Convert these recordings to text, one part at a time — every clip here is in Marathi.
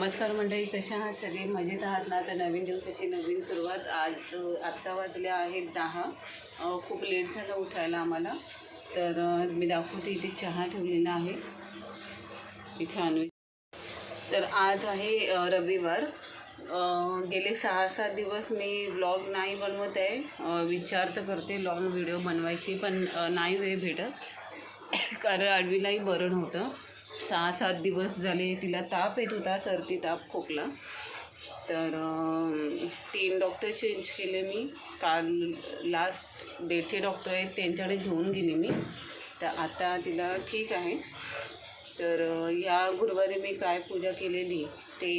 नमस्कार मंडळी कशा आहात सगळे? मजेत आहात ना? आता नवीन दिवसाची नवीन सुरुवात आज आत्ता वाजल्या आहेत दहा. खूप लेट झालं उठायला आम्हाला. तर मी दाखवते इथे चहा ठेवलेला आहे. इथे आणू. तर आज आहे रविवार. गेले सहा सात दिवस मी व्लॉग नाही बनवत आहे. विचार तर करते लॉंग व्हिडिओ बनवायची पण नाही वेळ भेटत. कारण आडवीलाही बरं नव्हतं. सहा सात दिवस झाले तिला ताप येत होता सर्दी ताप खोकला. तर तीन डॉक्टर चेंज केले मी. काल लास्ट डेटे डॉक्टर आहेत त्यांच्याकडे घेऊन गेले मी. तर आता तिला ठीक आहे. तर या गुरुवारी मी काय पूजा केलेली ते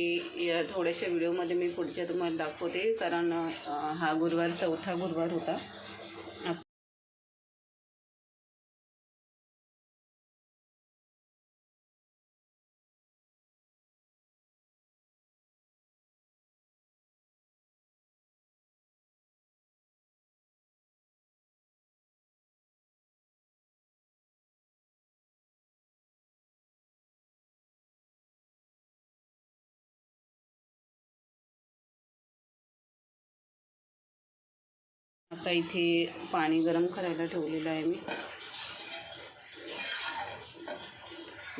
या थोड्याशा व्हिडिओमध्ये मी पुढच्या तुम्हाला दाखवते. कारण हा गुरुवार चौथा गुरुवार होता. आता इथे पाणी गरम करायला ठेवलेलं आहे मी.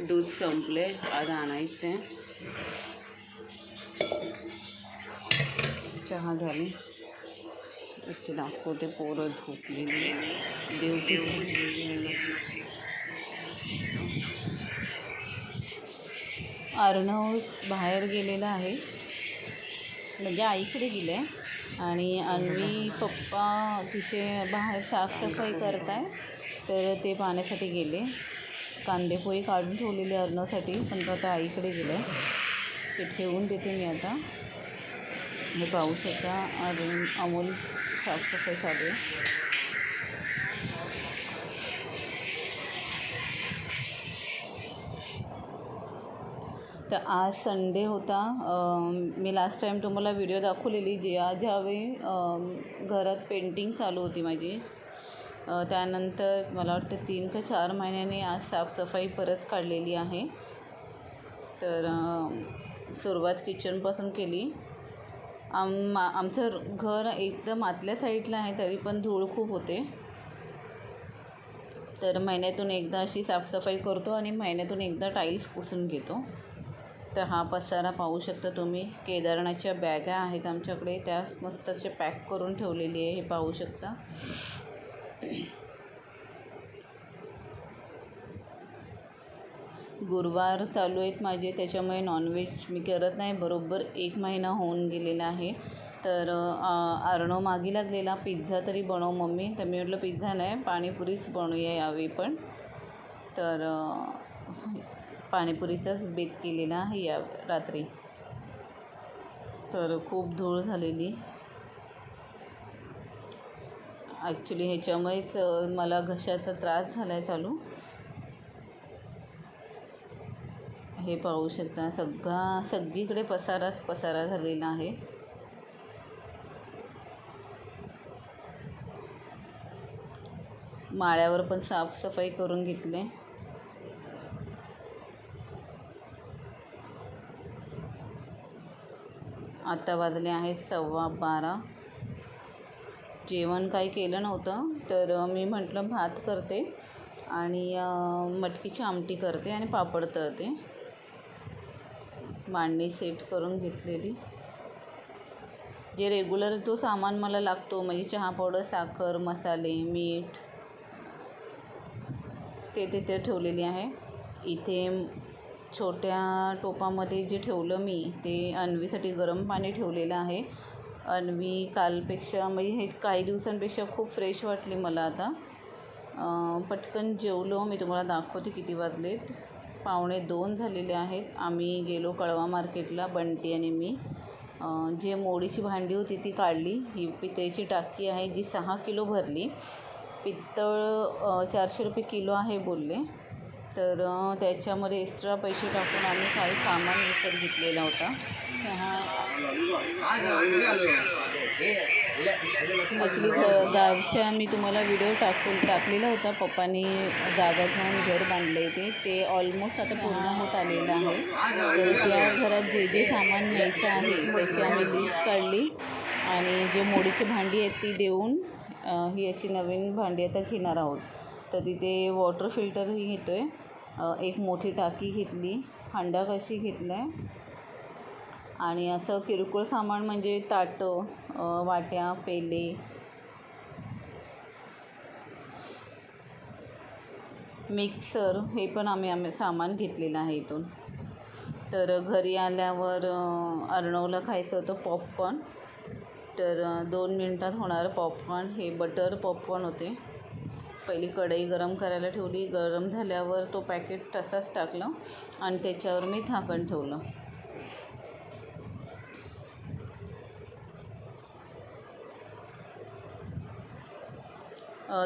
दूध संपले आज आणायचं. आहे चहा झाली. इथे दाखवते पोरं झोपलेली देव देव अर्णव बाहेर गेलेला आहे. म्हणजे आईकडे गेले आणि अन्वी पप्पा तिचे बाहेर साफसफाई करत आहे तर ते पाहण्यासाठी गेले. कांदेपोळी काढून ठेवलेले अर्णवसाठी पण तो आता आईकडे गेलं आहे ते ठेवून देते मी आता. हे पाहू शकता अजून अमोल साफसफाई चालू आहे. तर आज संडे होता. मी लास्ट टाईम तुम्हाला व्हिडिओ दाखवलेली ज्या ज्यावेळी घरात पेंटिंग चालू होती माझी. त्यानंतर मला वाटतं तीन का चार महिन्याने आज साफसफाई परत काढलेली आहे. तर सुरुवात किचनपासून केली. आम आमचं घर एकदम आतल्या साईडला आहे तरी पण धूळ खूप होते. तर महिन्यातून एकदा अशी साफसफाई करतो आणि महिन्यातून एकदा टाईल्स पुसून घेतो. तर हा पसारा पाहू शकता तुम्ही. केदारनाथच्या बॅगा आहेत आमच्याकडे. त्या मस्त असे पॅक करून ठेवलेली आहे हे पाहू शकता. गुरुवार चालू आहेत माझे त्याच्यामुळे नॉनव्हेज मी करत नाही. बरोबर एक महिना होऊन गेलेला आहे. तर अर्णव मागी लागलेला. पिझ्झा तरी बनव मम्मी. तर मी म्हटलं पिझ्झा नाही पाणीपुरीच बनवूया यावेळी पण. तर पाणीपुरीचाच बेत केलेला आहे या रात्री. तर खूप धूळ झालेली. ॲक्च्युली ह्याच्यामुळेच मला घशाचा त्रास झाला आहे चालू. हे पाहू शकता सगळा सगळीकडे पसाराच पसारा झालेला आहे. माळ्यावर पण साफसफाई करून घेतले. आत्ता वाजले आहे सव्वा बारा. जेवण काही केलं नव्हतं तर मी म्हटलं भात करते आणि मटकीची आमटी करते आणि पापड तळते. मांडणी सेट करून घेतलेली. जे रेग्युलर जो सामान मला लागतो म्हणजे चहा पावडर साखर मसाले मीठ ते तिथे ठेवलेली आहे. इथे छोट्या टोपामध्ये जे ठेवलं मी ते अन्वीसाठी गरम पाणी ठेवलेलं आहे. अन्वी कालपेक्षा म्हणजे हे काही दिवसांपेक्षा खूप फ्रेश वाटली मला आता. पटकन जेवलो. मी तुम्हाला दाखवते किती वाजलेत. पावणे दोन झालेले आहेत. आम्ही गेलो कळवा मार्केटला बंटी आणि मी. जे मोडीची भांडी होती ती काढली. ही पितळेची टाकी आहे जी सहा किलो भरली. पित्तळ चारशे रुपये किलो आहे बोलले. तर त्याच्यामध्ये एक्स्ट्रा पैसे टाकून आम्ही काही सामान विकत घेतलेला होता. सहा ॲक्च्युली गावच्या मी तुम्हाला व्हिडिओ टाकून टाकलेला होता. पप्पांनी जागा घेऊन घर बांधले ते. ते ऑलमोस्ट आता पूर्ण होत आलेलं आहे. तर त्या घरात जे जे सामान न्यायचं आहे त्याची आम्ही लिस्ट काढली. आणि जे मोडीची भांडी आहेत ती देऊन ही अशी नवीन भांडी आता घेणार आहोत. तर तिथे वॉटर फिल्टरही घेतो आहे एक मोठी टाकी घेतली. हांडा कशी घेतला आहे आणि असं किरकोळ सामान म्हणजे ताटं वाट्या पेले. मिक्सर हे पण आम्ही आम्ही सामान घेतलेलं आहे इथून. तर घरी आल्यावर अर्णवला खायचं होतं पॉपकॉर्न तर दोन मिनटात होणारं पॉपकॉर्न हे बटर पॉपकॉर्न होते. पहिली कढई गरम करायला ठेवली गरम झाल्यावर तो पॅकेट तसाच टाकलं आणि त्याच्यावर मी झाकण ठेवलं.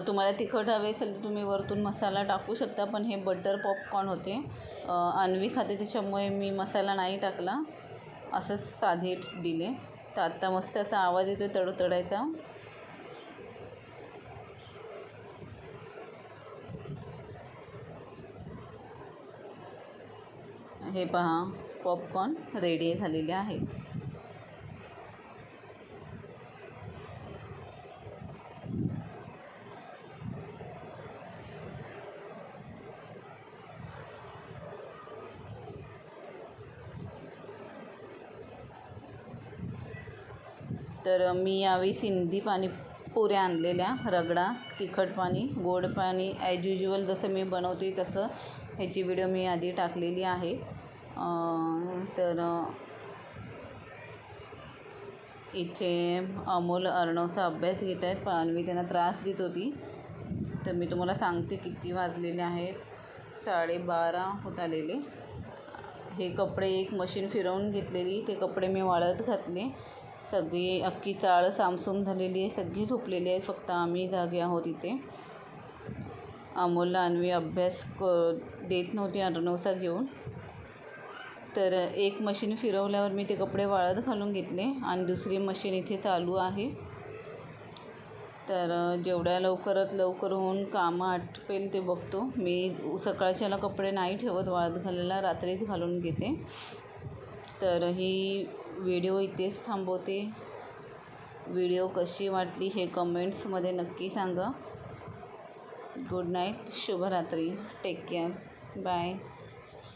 तुम्हाला तिखट हवे असेल तर तुम्ही वरतून मसाला टाकू शकता पण हे बटर पॉपकॉर्न होते. अ, खाते त्याच्यामुळे मी मसाला नाही टाकला. असंच साधे दिले. तर आत्ता मस्त असा आवाज येतो तडतडायचा. हे पहा पॉपकॉर्न रेडी झालेले आहेत. तर मी यावेळी सिंधी पाणी पुऱ्या आणलेल्या रगडा तिखट पाणी गोड पाणी ॲज युजल जसं मी बनवते तसं ह्याची व्हिडिओ मी आधी टाकलेली आहे. तर इथे अमोल अर्णवचा अभ्यास घेत आहेत. पण मी त्यांना त्रास देत होती. तर मी तुम्हाला सांगते किती वाजलेले आहेत. साडेबारा होत आलेले. हे कपडे एक मशीन फिरवून घेतलेली. ते कपडे मी वाळत घातले. सगळी अख्खी चाळ सामसूम झालेली आहे. सगळी झोपलेली आहे. फक्त आम्ही जागे आहोत इथे. अमोलला अन्वी अभ्यास क देत नव्हती अर्णवचा घेऊन. तर एक मशीन फिरवल्यावर मी ते कपडे वाळत घालून घेतले आणि दुसरी मशीन इथे चालू आहे. तर जेवढ्या लवकरात लवकर होऊन कामं आटपेल ते बघतो. मी सकाळच्याला कपडे नाही ठेवत वाळत घालायला रात्रीच घालून घेते. तर ही व्हिडिओ इथेच थांबवते. व्हिडिओ कशी वाटली हे कमेंट्समध्ये नक्की सांगा. गुड नाईट शुभरात्री. Take care bye